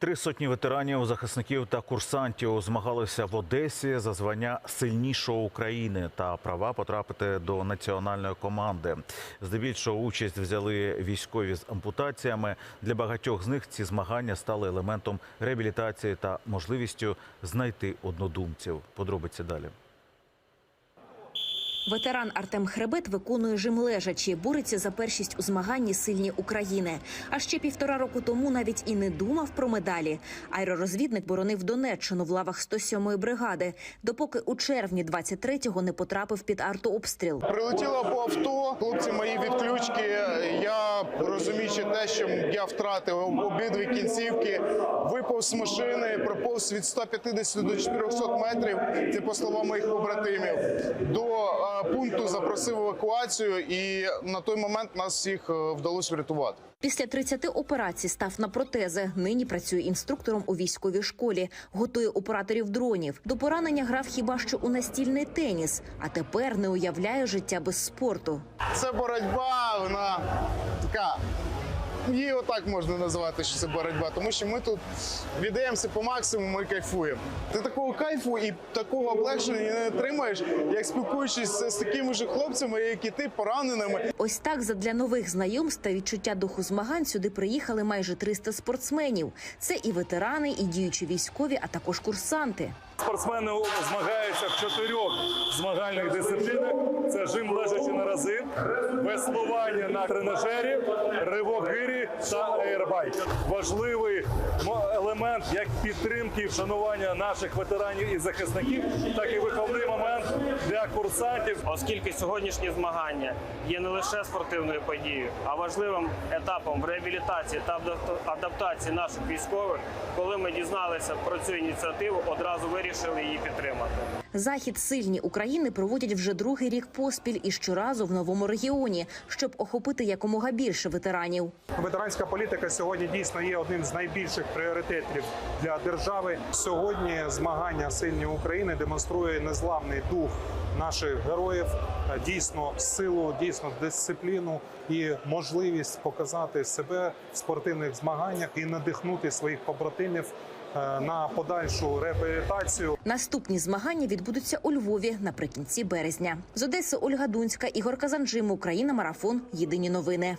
Три сотні ветеранів, захисників та курсантів змагалися в Одесі за звання сильнішого України та права потрапити до національної команди. Здебільшого участь взяли військові з ампутаціями. Для багатьох з них ці змагання стали елементом реабілітації та можливістю знайти однодумців. Подробиці далі. Ветеран Артем Хребет виконує жим лежачі, бореться за першість у змаганні сильні України. А ще півтора року тому навіть і не думав про медалі. Аеророзвідник боронив Донеччину в лавах 107-ї бригади, допоки у червні 23-го не потрапив під артообстріл. Прилетіло по авто, хлопці мої відключки. Я розуміючи те, що я втратив обидві кінцівки, випав з машини, проповз від 150 до 400 метрів. Це по словам моїх побратимів. До пункту запросив евакуацію, і на той момент нас всіх е, вдалося врятувати. Після 30 операцій став на протези. Нині працює інструктором у військовій школі, готує операторів дронів. До поранення грав хіба що у настільний теніс, а тепер не уявляє життя без спорту. Це боротьба, вона така. Її отак можна називати, що це боротьба, тому що ми тут віддаємося по максимуму і кайфуємо. Ти такого кайфу і такого облегшення не отримаєш, як спілкуючись з такими ж хлопцями, як і ти, пораненими. Ось так задля нових знайомств та відчуття духу змагань сюди приїхали майже 300 спортсменів. Це і ветерани, і діючі військові, а також курсанти. Спортсмени змагаються в чотирьох змагальних дисциплінах: це жим лежачи на рази, веслування на тренажері, ривок гирі та аербайк. Важливий елемент як підтримки і вшанування наших ветеранів і захисників, так і виховний момент для курсантів. оскільки сьогоднішні змагання є не лише спортивною подією, а важливим етапом в реабілітації та адаптації наших військових. Коли ми дізналися про цю ініціативу, одразу вирішили її підтримати. Захід сильні України проводять вже другий рік поспіль і щоразу в новому регіоні, щоб охопити якомога більше ветеранів. Ветеранська політика сьогодні дійсно є одним з найбільших пріоритетів для держави. Сьогодні змагання сильні України демонструє незламний дух наших героїв, е, дійсно силу, дійсно дисципліну і можливість показати себе в спортивних змаганнях і надихнути своїх побратимів е, на подальшу реабілітацію. Наступні змагання відбудуться у Львові наприкінці березня. З Одеси Ольга Дунська, Ігор Казанжим, Україна, марафон. Єдині новини.